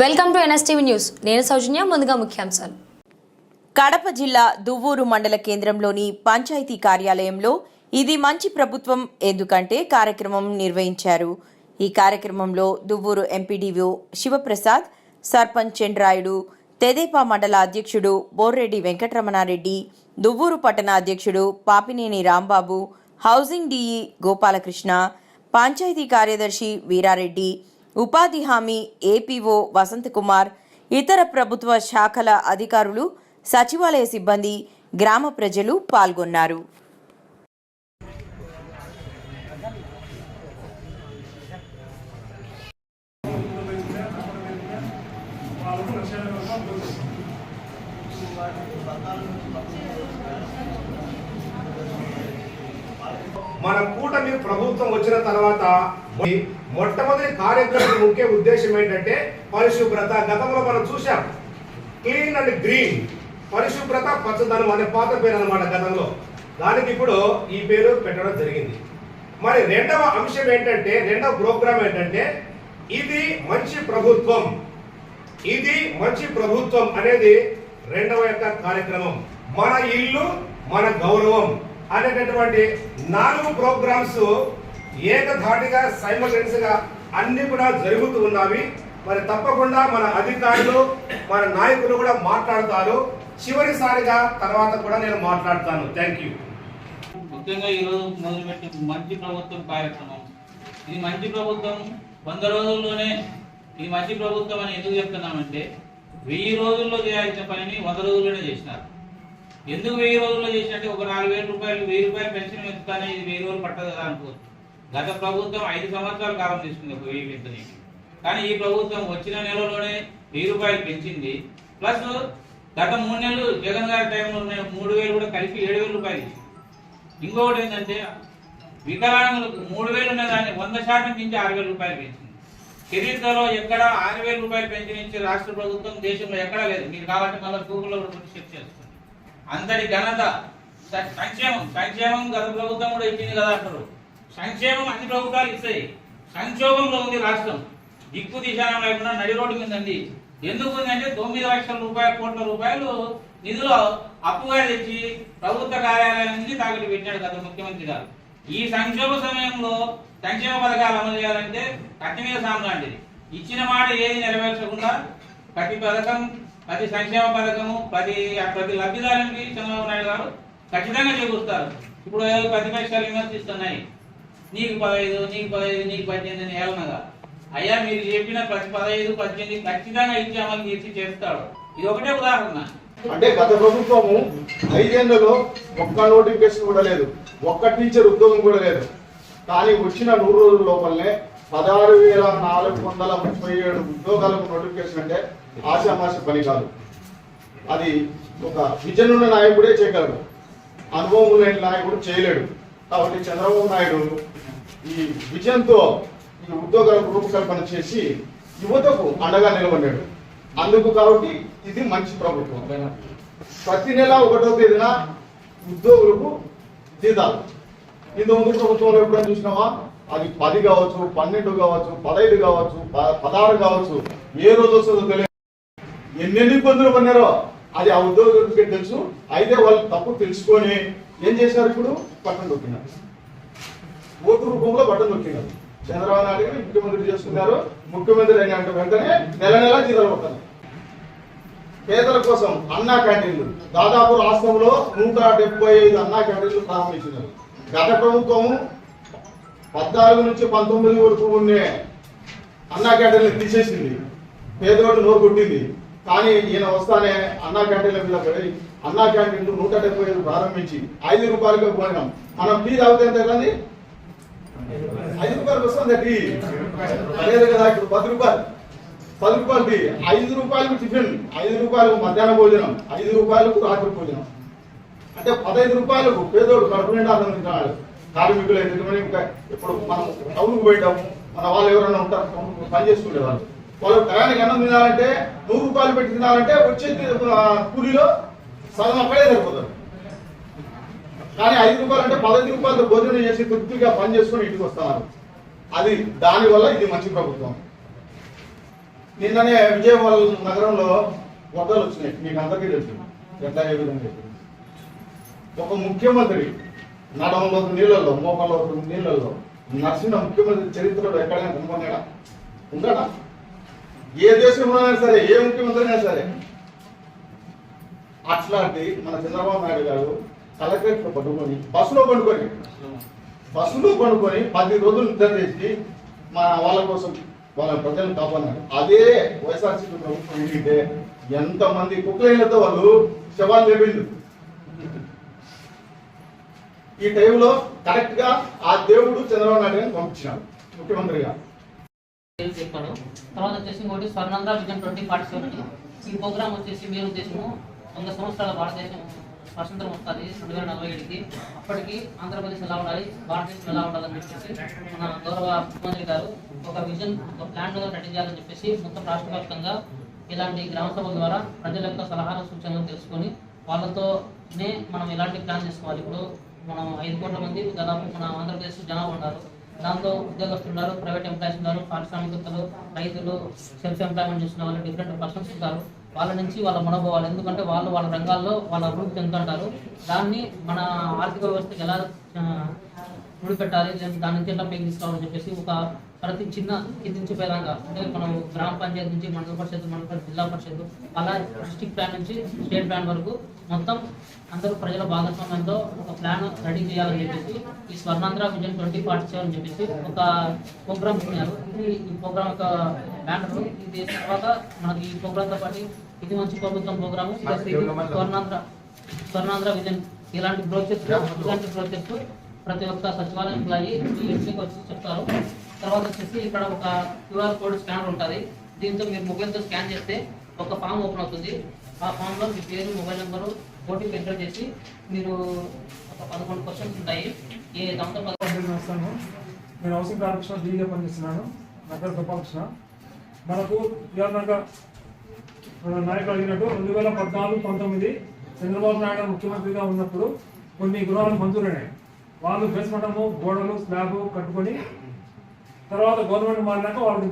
Welcome to NSTV news. నేను సౌజన్య ముందుగా ముఖ్యాంశాలు. కడప జిల్లా దువ్వూరు మండల కేంద్రంలోని పంచాయతీ కార్యాలయంలో ఇది మంచి ప్రభుత్వం ఎందుకంటే కార్యక్రమం నిర్వహించారు. ఈ కార్యక్రమంలో దువ్వూరు ఎంపీడీఓ శివప్రసాద్ సర్పంచ్ చంద్రాయుడు తెదేపా మండల అధ్యక్షుడు బోర్రెడ్డి వెంకటరమణారెడ్డి దువ్వూరు పట్టణ అధ్యక్షుడు పాపినేని రాంబాబు హౌసింగ్ డీఈ గోపాలకృష్ణ పంచాయతీ కార్యదర్శి వీరారెడ్డి ఉపాధి హామీ ఏపీఓ వసంతకుమార్ ఇతర ప్రభుత్వ శాఖల అధికారులు సచివాలయ సిబ్బంది గ్రామ ప్రజలు పాల్గొన్నారు. మన కూటమి ప్రభుత్వం వచ్చిన తర్వాత మొట్టమొదటి కార్యక్రమం ముఖ్య ఉద్దేశం ఏంటంటే పరిశుభ్రత. గతంలో మనం చూసాం క్లీన్ అండ్ గ్రీన్. పరిశుభ్రత పచ్చదనం అనే పాత పేరు అనమాట గతంలో. దానికి ఇప్పుడు ఈ పేరు పెట్టడం జరిగింది. మరి రెండవ అంశం ఏంటంటే రెండవ ప్రోగ్రాం ఏంటంటే ఇది మంచి ప్రభుత్వం. ఇది మంచి ప్రభుత్వం అనేది రెండవ యొక్క కార్యక్రమం. మన ఇల్లు మన గౌరవం. అనేటటువంటి నాలుగు ప్రోగ్రామ్స్ ఏకధాటిగా సైమల్టెన్స్గా అన్ని కూడా జరుగుతూ ఉన్నవి. మరి తప్పకుండా మన అధికారులు మన నాయకులు కూడా మాట్లాడతారు. చివరిసారిగా తర్వాత కూడా నేను మాట్లాడతాను. థ్యాంక్ యూ ముఖ్యంగా ఈరోజు మొదలుపెట్టి మంచి ప్రభుత్వం కార్యక్రమం. ఈ మంచి ప్రభుత్వం వంద రోజుల్లోనే ఈ మంచి ప్రభుత్వం అని ఎందుకు చెప్తున్నామంటే వెయ్యి రోజుల్లో చేయాల్సిన పనిని వంద రోజుల్లోనే చేసినారు. ఎందుకు వెయ్యి రోజుల్లో చేసినట్టే ఒక నాలుగు వేల రూపాయలు వెయ్యి రూపాయలు పెన్షన్ ఎత్తుతానే ఇది వెయ్యి రోజులు పట్టదు కదా అనుకోవచ్చు. గత ప్రభుత్వం ఐదు సంవత్సరాల కాలం తీసుకుంది ఒక వెయ్యి పెంచడానికి కానీ ఈ ప్రభుత్వం వచ్చిన నెలలోనే వెయ్యి రూపాయలు పెంచింది. ప్లస్ గత మూడు నెలలు జగన్ గారి టైంలో మూడు వేలు కూడా కలిపి ఏడు వేల రూపాయలు ఇచ్చింది ఇంకొకటి ఏంటంటే వికలాంగులకు మూడు వేలు ఉన్న దాన్ని వంద శాతం నుంచి ఆరు వేల రూపాయలు పెంచింది. చరిత్రలో ఎక్కడ ఆరు వేల రూపాయలు పెంచిన రాష్ట్ర ప్రభుత్వం దేశంలో ఎక్కడా లేదు. మీరు కాబట్టి మళ్ళీ గూగుల్లో కూడా చెక్ చేసుకోండి. అందరి ఘనత. సంక్షేమం సంక్షేమం గత ప్రభుత్వం కూడా ఇచ్చింది కదా అంటారు. సంక్షేమం అన్ని ప్రభుత్వాలు ఇస్తాయి. సంక్షోభంలో ఉంది రాష్ట్రం. దిక్కు దిశానం లేకుండా నడి రోడ్డు మీదండి. ఎందుకు ఉందంటే తొమ్మిది లక్షల రూపాయల కోట్ల రూపాయలు నిధులు అప్పుగా తెచ్చి ప్రభుత్వ కార్యాలయం నుంచి తాకట్టు పెట్టాడు గత ముఖ్యమంత్రి గారు. ఈ సంక్షోభ సమయంలో సంక్షేమ పథకాలు అమలు చేయాలంటే కత్తి మీద సాము ఇచ్చిన మాట ఏది నెరవేర్చకుండా ప్రతి పథకం ప్రతి సంక్షేమ పథకము ప్రతి ప్రతి లబ్ధిదారునికి చంద్రబాబు నాయుడు గారు ఖచ్చితంగా చేకూరుస్తారు ఇప్పుడు ప్రతిపక్షాలు విమర్శిస్తున్నాయి? నీకు పదహైదు నీకు పదహైదు నీకు పద్దెనిమిది అని ఏలనగా అయ్యా మీరు చెప్పిన ప్రతి పదహైదు పద్దెనిమిది ఖచ్చితంగా ఇచ్చి అమలు తీర్చి చేస్తాడు. ఇది ఒకటే ఉదాహరణ. అంటే గత ప్రభుత్వము ఐదేళ్ళలో ఒక్క నోటిఫికేషన్ కూడా లేదు. ఒక్క టీచర్ ఉద్యోగం కూడా లేదు. కానీ వచ్చిన నూరు రోజుల లోపలనే పదహారు వేల నాలుగు వందల ముప్పై ఏడు ఉద్యోగాలకు నోటిఫికేషన్ అంటే ఆశామాష పని కాదు. అది ఒక విజన్ ఉన్న నాయకుడే చేయగలడు. అనుభవం లేని నాయకుడు చేయలేడు. కాబట్టి చంద్రబాబు నాయుడు ఈ విజయంతో ఈ ఉద్యోగాలకు రూపకల్పన చేసి యువతకు అండగా నిలబడ్డాడు. అందుకు కాబట్టి ఇది మంచి ప్రభుత్వం. ప్రతి నెల ఒకటో తేదీన ఉద్యోగులకు జీతాలు. ఇంత ముందు ప్రభుత్వంలో ఎప్పుడైనా చూసినావా? అది పది కావచ్చు పన్నెండు కావచ్చు పదహైదు కావచ్చు పదహారు కావచ్చు ఏ రోజు వస్తుందో తెలియదు. ఎన్నెన్ని ఇబ్బందులు పడినారో అది ఆ ఉద్యోగులకి తెలుసు? అయితే వాళ్ళు తప్పు తెలుసుకొని ఏం చేశారు ఇప్పుడు? పట్టణం దొక్కినారు ఓటు రూపంలో బట్టలు దొక్కినారు చంద్రబాబు నాయుడు గారు ముఖ్యమంత్రి చేసుకున్నారు. ముఖ్యమంత్రి అయిన వెంటనే నెల నెల జీతాలు పడతారు పేదల కోసం అన్నా క్యాంటీన్లు. దాదాపు రాష్ట్రంలో నూట డెబ్బై ఐదు అన్నా క్యాంటీన్లు ప్రారంభించినారు. గత ప్రభుత్వం పద్నాలుగు నుంచి పంతొమ్మిది వరకు ఉండే అన్నా క్యాంటీన్లు తీసేసింది. పేదవాడు నోరు కొట్టింది. కానీ ఈయన వస్తానే అన్నా క్యాంటీన్ల మీద పడి అన్నా క్యాంటీన్లు నూట డెబ్బై ఐదు ప్రారంభించి ఐదు రూపాయలకు పోయినాం. మనం టీ తాగితే ఎంత కానీ ఐదు రూపాయలకు వస్తుంది టీ? అదే కదా ఇప్పుడు పది రూపాయలు. పది రూపాయలు టీ. ఐదు రూపాయలకు టిఫిన్ ఐదు రూపాయలకు మధ్యాహ్న భోజనం ఐదు రూపాయలకు రాత్రి భోజనం. అంటే పదహైదు రూపాయలకు పేదోడు కడుపు నిండా ఆనందించాడు కార్మికులు ఎందుకంటే ఇంకా ఇప్పుడు మనం టౌన్కి పోయిటాము మన వాళ్ళు ఎవరైనా ఉంటారు పని చేసుకునే వాళ్ళు వాళ్ళు టయానికి అన్నం తినాలంటే నూరు రూపాయలు పెట్టి తినాలంటే వచ్చేది కూలీలో సగం అక్కడే సరిపోతుంది కానీ ఐదు రూపాయలు అంటే పదహైదు రూపాయలతో భోజనం చేసి తృప్తిగా పని చేసుకొని ఇంటికి వస్తున్నారు. అది దానివల్ల ఇది మంచి ప్రభుత్వం. నిన్ననే విజయవాడ నగరంలో వరదలు వచ్చినాయి. మీకు అందరికీ తెలుసు. ఎట్లా ఏ విధంగా ఒక ముఖ్యమంత్రి నడంలో నీళ్ళల్లో మోకంలో నీళ్ళల్లో నడిచిన ముఖ్యమంత్రి చరిత్రలో ఎక్కడైనా కనుగొన్నాడా ఉన్నాడా ఏ దేశంలోనైనా సరే ఏ ముఖ్యమంత్రి అయినా సరే. అట్లాంటి మన చంద్రబాబు నాయుడు గారు కలెక్టరేట్లో పట్టుకొని బస్సులో పండుకొని బస్సులో పండుకొని పది రోజులు నిద్ర చేసి మా వాళ్ళ కోసం వాళ్ళ ప్రజలను కాపాడినారు అదే వైఎస్ఆర్సీపీ ప్రభుత్వం ఏంటంటే ఎంతమంది కుక్కలతో వాళ్ళు శవాలు లేపిండు ఈ టైంలో కరెక్ట్గా ఆ దేవుడు చంద్రబాబు నాయుడు గారిని పంపించినాడు ముఖ్యమంత్రిగా. చెప్పాడు తర్వాత వచ్చేసి ఇంకోటి స్వర్ణంగా విజన్ ట్వంటీ ఫార్టీ సెవెన్ ఈ ప్రోగ్రామ్ వచ్చేసి మీరు ఉద్దేశము వంద సంవత్సరాల భారతదేశం స్వతంత్రం వస్తుంది రెండు వేల నలభై ఏడుకి. అప్పటికి ఆంధ్రప్రదేశ్ ఎలా ఉండాలి భారతదేశం ఎలా ఉండాలని చెప్పేసి మన గౌరవ ముఖ్యమంత్రి గారు ఒక విజన్ ఒక ప్లాన్ రెడీ చేయాలని చెప్పేసి మొత్తం రాష్ట్ర వ్యాప్తంగా ఇలాంటి గ్రామ సభల ద్వారా ప్రజల యొక్క సలహాలు సూచనలు తెలుసుకొని వాళ్ళతోనే మనం ఎలాంటి ప్లాన్ చేసుకోవాలి. ఇప్పుడు మనం ఐదు కోట్ల మంది దాదాపు మన ఆంధ్రప్రదేశ్ జనాభా ఉన్నారు. దాంతో ఉద్యోగస్తులు ఉన్నారు ప్రైవేట్ ఎంప్లాయీస్ ఉన్నారు పారిశ్రామికతలు రైతులు సెల్ఫ్ ఎంప్లాయ్మెంట్ చేసిన వాళ్ళు డిఫరెంట్ పర్సన్స్ ఉంటారు. వాళ్ళ నుంచి వాళ్ళ మనోభావాలు ఎందుకంటే వాళ్ళు వాళ్ళ రంగాల్లో వాళ్ళ అభివృద్ధి చెందుతుంటారు. దాన్ని మన ఆర్థిక వ్యవస్థకు ఎలా ముడిపెట్టాలి దాని నుంచి ఎట్లా పైకి తీసుకోవాలని చెప్పేసి ఒక ప్రతి చిన్న కింది నుంచి పైదాకా అంటే మనం గ్రామ పంచాయతీ నుంచి మండల పరిషత్ మండల పరిషత్ జిల్లా పరిషత్ అలా డిస్ట్రిక్ట్ ప్లాన్ నుంచి స్టేట్ ప్లాన్ వరకు మొత్తం అందరూ ప్రజల భాగస్వామ్యంతో ఒక ప్లాన్ రెడీ చేయాలని చెప్పేసి ఈ Swarnandhra vision twenty forty seven అని చెప్పేసి ఒక ప్రోగ్రామ్ ఇచ్చినారు ఇది ఈ ప్రోగ్రామ్ యొక్క బ్యానర్. ఇది తర్వాత మనకి ఈ ప్రోగ్రామ్తో పాటు ఇది మంచి ప్రభుత్వం ప్రోగ్రాము. స్వర్ణాంధ్ర స్వర్ణాంధ్ర విజన్ ఇలాంటి బ్రోచెస్ ఇలాంటి బ్రోచెస్ ప్రతి ఒక్క సచివాలయం ఎంప్లాయీ వచ్చి చెప్తారు. తర్వాత వచ్చేసి ఇక్కడ ఒక క్యూఆర్ కోడ్ స్కానర్ ఉంటుంది. దీంతో మీరు మొబైల్తో స్కాన్ చేస్తే ఒక ఫామ్ ఓపెన్ అవుతుంది. ఆ ఫామ్లో మీ పేరు మొబైల్ నెంబరు ఓటీపీ ఎంటర్ చేసి మీరు ఒక పదకొండు క్వశ్చన్స్ ఉంటాయి. ఏ దాంతో పద- కంపెనీ నేను హౌసింగ్ కార్పొరేషన్ డీగా పనిచేస్తున్నాను. నా పేరు గోపాలకృష్ణ. మనకు నాయకులు అడిగినట్టు రెండు వేల పద్నాలుగు పంతొమ్మిది చంద్రబాబు నాయుడు ముఖ్యమంత్రిగా ఉన్నప్పుడు కొన్ని గృహాలు మంజూరైనాయి. వాళ్ళు బేస్మెంటము గోడలు స్లాబ్ కట్టుకొని తర్వాత గవర్నమెంట్ మారినాక వాళ్ళకి